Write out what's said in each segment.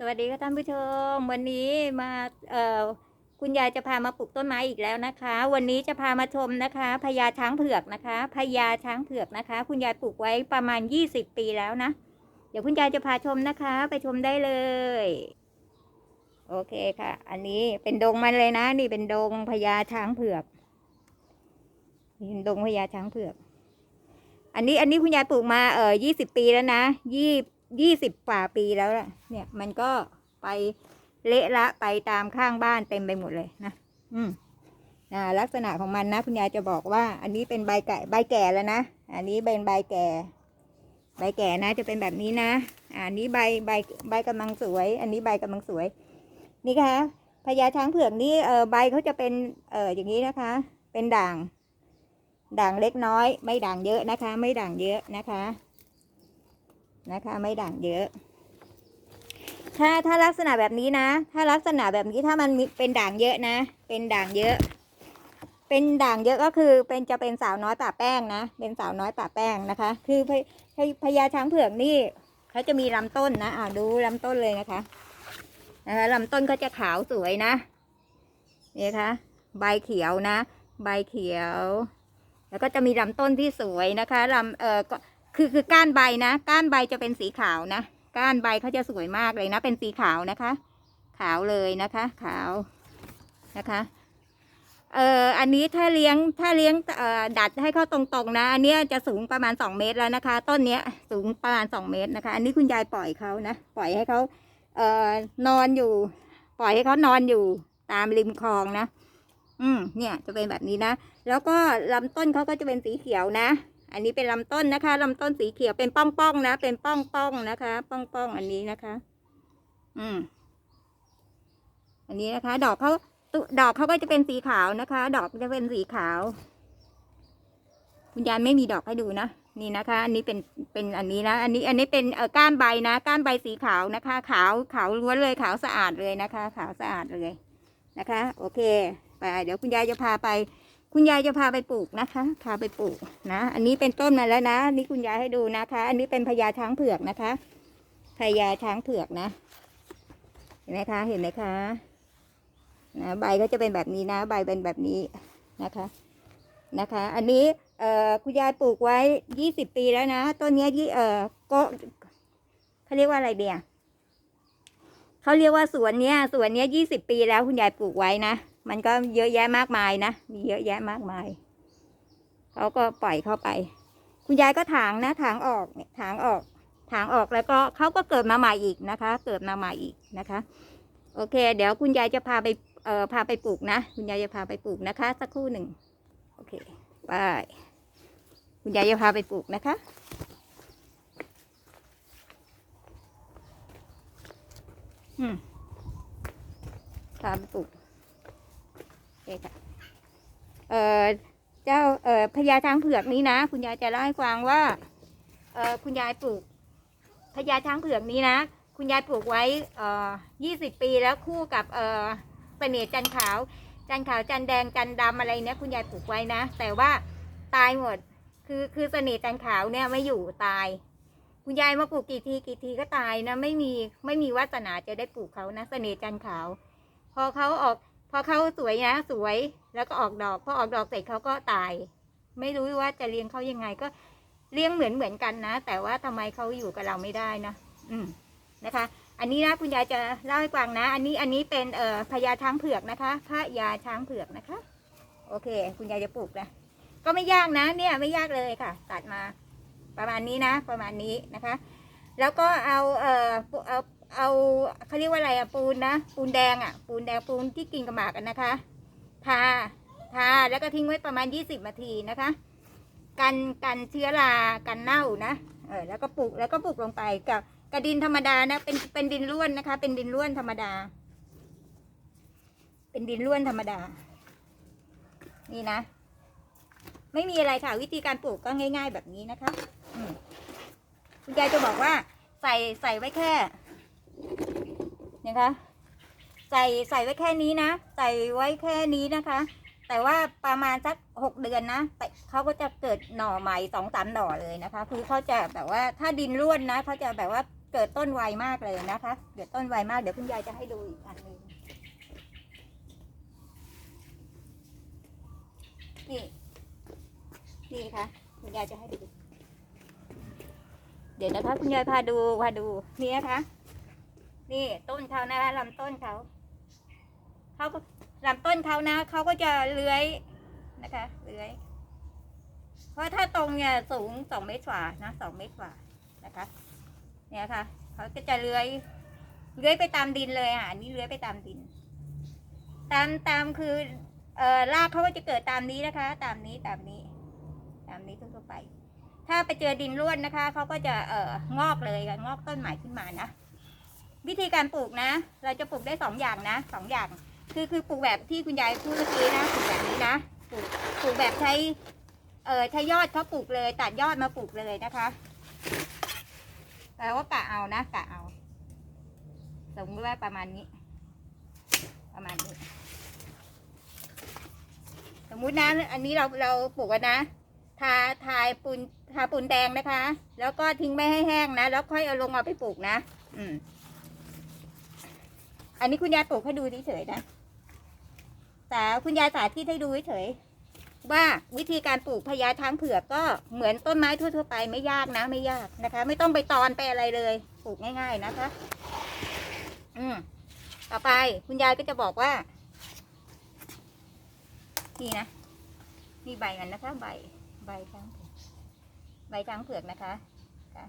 สวัสดีค่ะท่านผู้ชม วันนี้มาเอ่อคุณยายจะพามาปลูกต้นไม้อีกแล้วนะคะ วันนี้จะพามาชมนะคะพญาช้างเผือกนะคะพญาช้างเผือกนะคะ คุณยายปลูกไว้ประมาณยี่สิบปีแล้วนะ เดี๋ยวคุณยายจะพาชมนะคะ ไปชมได้เลย โอเคค่ะ อันนี้เป็นดงมันเลยนะ นี่เป็นดงพญาช้างเผือกนี่เป็นดงพญาช้างเผือก อันนี้อันนี้คุณยายปลูกมาเออยี่สิบปีแล้วนะยี่ ยี่สิบกว่าปีแล้วล่ะ เนี่ย มันก็ไปเละละไปตามข้างบ้านเต็มไปหมดเลยนะ อืมอ่าลักษณะของมันนะ คุณยายจะบอกว่า อันนี้เป็นใบแก่ใบแก่แล้วนะ อันนี้เป็นใบแก่ ใบแก่นะจะเป็นแบบนี้นะอันนี้ใบใบใบกำลังสวย อันนี้ใบกำลังสวย นี่ค่ะพญาช้างเผือกนี่เออใบเขาจะเป็นเอออย่างนี้นะคะ เป็นด่าง ด่างเล็กน้อย ไม่ด่างเยอะนะคะ ไม่ด่างเยอะนะคะ นะคะ ไม่ด่างเยอะ ถ้าถ้าลักษณะแบบนี้นะ ถ้าลักษณะแบบนี้ถ้ามันมเป็นด่างเยอะนะ เป็นด่างเยอะ เป็นด่างเยอะก็คือเป็นจะเป็นสาวน้อยป่าแป้งนะ เป็นสาวน้อยป่าแป้งนะคะ คือพพญาช้างเผือกนี่เขาจะมีลำต้นนะอ่าดูลำต้นเลยนะคะนะคะลำต้นเขาจะขาวสวยนะนี่คะใบเขียวนะ ใบเขียว แล้วก็จะมีลำต้นที่สวยนะคะลำเออก็ คือคือก้านใบนะ ก้านใบจะเป็นสีขาวนะ ก้านใบเขาจะสวยมากเลยนะ เป็นสีขาวนะคะ ขาวเลยนะคะ ขาวนะคะ เอ่อ อันนี้ถ้าเลี้ยงถ้าเลี้ยงเอ่อดัดให้เขาตรงๆนะ อันนี้จะสูงประมาณสองเมตรแล้วนะคะ ต้นเนี้ยสูงประมาณสองเมตรนะคะ อันนี้คุณยายปล่อยเขานะ ปล่อยให้เขาเอ่อนอนอยู่ ปล่อยให้เขานอนอยู่ตามริมคลองนะ อืม เนี่ยจะเป็นแบบนี้นะ แล้วก็ลำต้นเขาก็จะเป็นสีเขียวนะ อันนี้เป็นลำต้นนะคะลำต้นสีเขียวเป็นป้องๆนะ เป็นป้องๆนะคะ ป้องๆอันนี้นะคะ อืม อันนี้นะคะ ดอกเขาตุดอกเขาก็จะเป็นสีขาวนะคะ ดอกจะเป็นสีขาว คุณยายไม่มีดอกให้ดูนะนี่นะคะ อันนี้เป็นเป็นอันนี้นะ อันนี้อันนี้เป็นเอ่อก้านใบนะ ก้านใบสีขาวนะคะ ขาวขาวล้วนเลยขาวสะอาดเลยนะคะ ขาวสะอาดเลยนะคะ โอเค ไปเดี๋ยวคุณยายจะพาไป คุณยายจะพาไปปลูกนะคะ พาไปปลูกนะ อันนี้เป็นต้นมาแล้วนะ นี่คุณยายให้ดูนะคะ อันนี้เป็นพญาช้างเผือกนะคะ พญาช้างเผือกนะ เห็นไหมคะ เห็นไหมคะนะใบก็จะเป็นแบบนี้นะ ใบเป็นแบบนี้นะคะ นะคะ อันนี้เอ่อคุณยายปลูกไว้ยี่สิบปีแล้วนะ ต้นนี้ยยี่เอ่อก็เขาเรียกว่าอะไรเดียเขาเรียกว่าสวนเนี้ย สวนเนี้ยยี่สิบปีแล้วคุณยายปลูกไว้นะ มันก็เยอะแยะมากมายนะมีเยอะแยะมากมายเขาก็ปล่อยเข้าไป คุณยายก็ถางนะถางออกเนี่ยถางออกถางออกแล้วก็เขาก็เกิดมาใหม่อีกนะคะ เกิดมาใหม่อีกนะคะ โอเค เดี๋ยวคุณยายจะพาไปเอ่อพาไปปลูกนะ คุณยายจะพาไปปลูกนะคะ สักครู่หนึ่งโอเคไปคุณยายจะพาไปปลูกนะคะอืมพาไปปลูก เคค่ะเอ่อเจ้าเอ่อพญาช้างเผือกนี้นะ คุณยายจะเล่าให้ฟังว่าเอ่อคุณยายปลูกพญาช้างเผือกนี้นะ คุณยายปลูกไว้เอ่อยี่สิบปีแล้วคู่กับเอ่อเสน่ห์จันขาว จันขาวจันแดงจันทร์ดำอะไรเนี่ยคุณยายปลูกไว้นะ แต่ว่าตายหมด คือคือเสน่ห์จันขาวเนี่ยไม่อยู่ตาย คุณยายมาปลูกกี่ทีกี่ทีก็ตายนะ ไม่มีไม่มีวาสนาจะได้ปลูกเขานะเสน่ห์จันขาว พอเขาออก พอเขาสวยนะสวยแล้วก็ออกดอกพอออกดอกเสร็จเขาก็ตาย ไม่รู้ว่าจะเลี้ยงเขายังไงก็เลี้ยงเหมือนเหมือนกันนะ แต่ว่าทำไมเขาอยู่กับเราไม่ได้นะอืมนะคะ อันนี้นะคุณยายจะเล่าให้ฟังนะ อันนี้อันนี้เป็นเอ่อพญาช้างเผือกนะคะพระยาช้างเผือกนะคะ โอเค คุณยายจะปลูกนะก็ไม่ยากนะ เนี่ยไม่ยากเลยค่ะ ตัดมา ประมาณนี้นะ ประมาณนี้นะคะ แล้วก็เอาเอ่อเอา เอาเขาเรียกว่าอะไรอะปูนนะ ปูนแดงอะปูนแดงปูนที่กินกับหมากกันนะคะทาทาแล้วก็ทิ้งไว้ประมาณยี่สิบนาทีนะคะ กันกันเชื้อรากันเน่านะเออแล้วก็ปลูกแล้วก็ปลูกลงไปกับกระดินธรรมดานะเป็นเป็นดินร่วนนะคะ เป็นดินร่วนธรรมดา เป็นดินร่วนธรรมดา นี่นะ ไม่มีอะไรค่ะ วิธีการปลูกก็ง่าย ๆ แบบนี้นะคะคุณยายจะบอกว่าใส่ใส่ไว้แค่ นะคะใส่ใส่ไว้แค่นี้นะ ใส่ไว้แค่นี้นะคะ แต่ว่าประมาณสักหกเดือนนะแต่เขาก็จะเกิดหน่อใหม่สองสามหน่อเลยนะคะ คือเขาจะแบบว่าถ้าดินร่วนนะเขาจะแบบว่าเกิดต้นไวมากเลยนะคะ เกิดต้นไวมากเดี๋ยวคุณยายจะให้ดูอีกอันหนึ่งนี่นี่ค่ะคุณยายจะให้ดู เดี๋ยวนะคะคุณยายพาดูพาดูนี่นะคะ นี่ต้นเขานะคะลำต้นเขาเขาก็ลำต้นเขานะเขาก็จะเลื้อยนะคะเลื้อยเพราะถ้าตรงเนี่ยสูงสองเมตรกว่านะสองเมตรกว่านะคะ เนี่ยค่ะเขาก็จะเลื้อยเลื้อยไปตามดินเลยอะอันนี้เลื้อยไปตามดิน ตามตามคือเอ่อรากเขาก็จะเกิดตามนี้นะคะ ตามนี้ตามนี้ ตามนี้ทั่วไป ถ้าไปเจอดินร่วนนะคะเขาก็จะเอ่องอกเลยค่ะงอกต้นใหม่ขึ้นมานะ วิธีการปลูกนะ เราจะปลูกได้สองอย่างนะสองอย่าง คือคือปลูกแบบที่คุณยายพูดเมื่อกี้นะปลูกแบบนี้นะปลูกปลูกแบบใช้เออใช้ยอดเขาปลูกเลย ตัดยอดมาปลูกเลยนะคะแปลว่ากะเอานะกะเอาสมมติว่าประมาณนี้ ประมาณนี้ สมมุตินะอันนี้เราเราปลูกนนะทาทายปูนทาปูนแดงนะคะ แล้วก็ทิ้งไม่ให้แห้งนะ แล้วค่อยเอาลงเอาไปปลูกนะ อืม อันนี้คุณยายปลูกให้ดูเฉยๆนะแต่คุณยายสาธิตให้ดูเฉยๆว่าวิธีการปลูกพญาช้างเผือกก็เหมือนต้นไม้ทั่วๆไปไม่ยากนะไม่ยากนะคะ ไม่ต้องไปตอนไปอะไรเลยปลูกง่าย ๆนะคะ อืมต่อไปคุณยายก็จะบอกว่า นี่นะนี่ใบมันนะคะ ใบ ใบช้างเผือกใบช้างเผือกนะคะค่ะ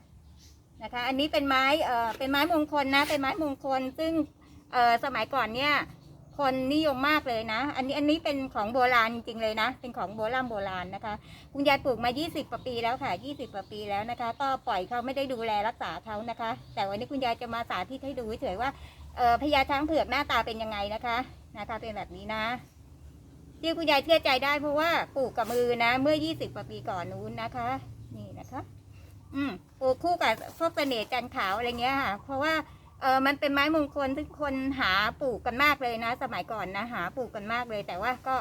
นะคะ อันนี้เป็นไม้เอ่อเป็นไม้มงคลนะ เป็นไม้มงคลซึ่ง เออสมัยก่อนเนี่ย คนนิยมมากเลยนะ อันนี้อันนี้เป็นของโบราณจริงๆเลยนะ เป็นของโบราณโบราณนะคะ คุณยายปลูกมา 20กว่าปีแล้วค่ะ 20กว่าปีแล้วนะคะ ก็ปล่อยเขาไม่ได้ดูแลรักษาเขานะคะ แต่วันนี้คุณยายจะมาสาธิตให้ดูเฉยๆว่าเออพญาช้างเผือกหน้าตาเป็นยังไงนะคะนะคะเป็นแบบนี้นะที่คุณยายเชื่อใจได้เพราะว่าปลูกกับมือนะ เมื่อ 20กว่าปีก่อนนู้นนะคะ นี่นะคะ อืมปลูกคู่กับพวกเสน่ห์จันขาวอะไรเงี้ยค่ะ เพราะว่า เออมันเป็นไม้มงคลที่คนหาปลูกกันมากเลยนะ สมัยก่อนนะหาปลูกกันมากเลย แต่ว่าก็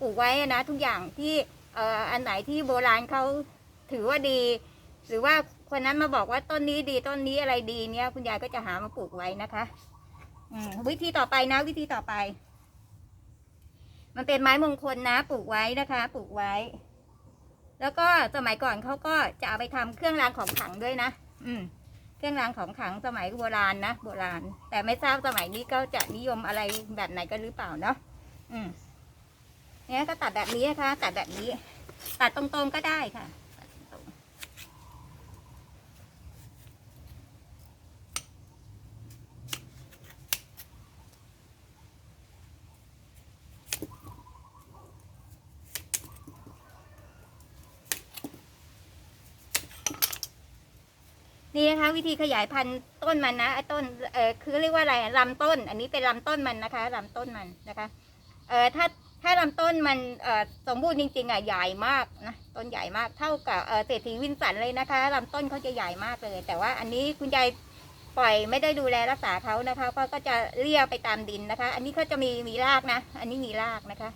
ปลูกไว้นะ ทุกอย่างที่เอออันไหนที่โบราณเขาถือว่าดี หรือว่าคนนั้นมาบอกว่าต้นนี้ดีต้นนี้อะไรดีเนี่ยคุณยายก็จะหามาปลูกไว้นะคะวิธีต่อไปนะ วิธีต่อไป มันเป็นไม้มงคลนะ ปลูกไว้นะคะ ปลูกไว้ แล้วก็สมัยก่อนเขาก็จะเอาไปทำเครื่องรางของขลังด้วยนะ อืม เครื่องรางของขลังสมัยโบราณนะโบราณ แต่ไม่ทราบสมัยนี้ก็จะนิยมอะไรแบบไหนกันหรือเปล่าเนาะอืมเนี่ยก็ตัดแบบนี้นะคะตัดแบบนี้ ตัดตรงๆก็ได้ค่ะตัดตรงๆ นี่นะคะ วิธีขยายพันธุ์ต้นมันนะไอ้ต้นเออคือเรียกว่าอะไรลำต้น อันนี้เป็นลำต้นมันนะคะลำต้นมันนะคะเออถ้าถ้าลำต้นมันเออสมบูรณ์จริงๆอะใหญ่มากนะต้นใหญ่มากเท่ากับเออเศรษฐีวินสันเลยนะคะลำต้นเขาจะใหญ่มากเลย แต่ว่าอันนี้คุณยายปล่อยไม่ได้ดูแลรักษาเขานะคะก็ก็จะเลี่ยไปตามดินนะคะ อันนี้เขาจะมีมีรากนะ อันนี้มีรากนะคะ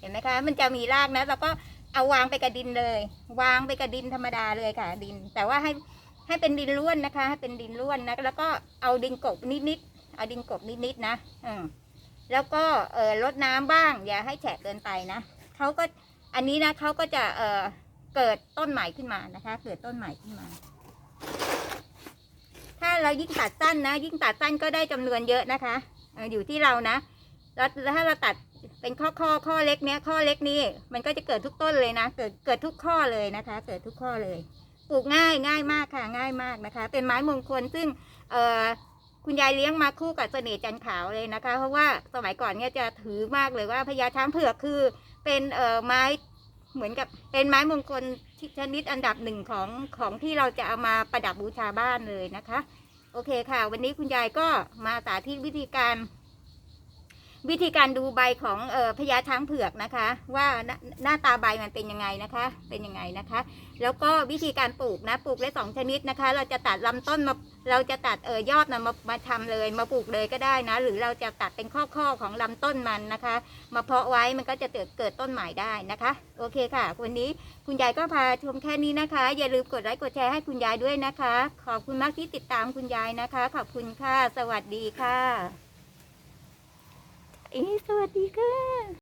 เห็นไหมคะ มันจะมีรากนะ แล้วก็เอาวางไปกับดินเลย วางไปกับดินธรรมดาเลยค่ะดิน แต่ว่าให้ ให้เป็นดินร่วนนะคะ ให้เป็นดินร่วนนะแล้วก็เอาดินกบนิดๆเอาดินกบนิดๆนะอืมแล้วก็เออลดน้ำบ้าง อย่าให้แฉะเกินไปนะเขาก็อันนี้นะเขาก็จะเออเกิดต้นใหม่ขึ้นมานะคะ เกิดต้นใหม่ขึ้นมา ถ้าเรายิ่งตัดสั้นนะ ยิ่งตัดสั้นก็ได้จำนวนเยอะนะคะอยู่ที่เรานะแล้วถ้าเราตัดเป็นข้อข้อข้อเล็กเนี้ยข้อเล็กนี่มันก็จะเกิดทุกต้นเลยนะ เกิดเกิดทุกข้อเลยนะคะ เกิดทุกข้อเลย ลูกง่ายง่ายมากค่ะง่ายมากนะคะ เป็นไม้มงคลซึ่งเออคุณยายเลี้ยงมาคู่กับเสน่ห์จันขาวเลยนะคะ เพราะว่าสมัยก่อนเนี่ยจะถือมากเลยว่าพญาช้างเผือกคือเป็นเออไม้เหมือนกับเป็นไม้มงคลชนิดอันดับหนึ่งของของที่เราจะเอามาประดับบูชาบ้านเลยนะคะ โอเคค่ะ วันนี้คุณยายก็มาสาธิตวิธีการ วิธีการดูใบของออพญาช้างเผือกนะคะ ว่าหน้าตาใบมันเป็นยังไงนะคะ เป็นยังไงนะคะ แล้วก็วิธีการปลูกนะปลูกได้สองชนิดนะคะ เราจะตัดลำต้นมาเราจะตัดเออยอดนะมามาทำเลยมาปลูกเลยก็ได้นะ หรือเราจะตัดเป็นข้อๆของลำต้นมันนะคะ มาเพาะไว้มันก็จะเกิดเกิดต้นใหม่ได้นะคะ โอเคค่ะ วันนี้คุณยายก็พาชมแค่นี้นะคะ อย่าลืมกดไลค์กดแชร์ให้คุณยายด้วยนะคะ ขอบคุณมากที่ติดตามคุณยายนะคะ ขอบคุณค่ะ สวัสดีค่ะ เอ๊สวัสดีค่ะ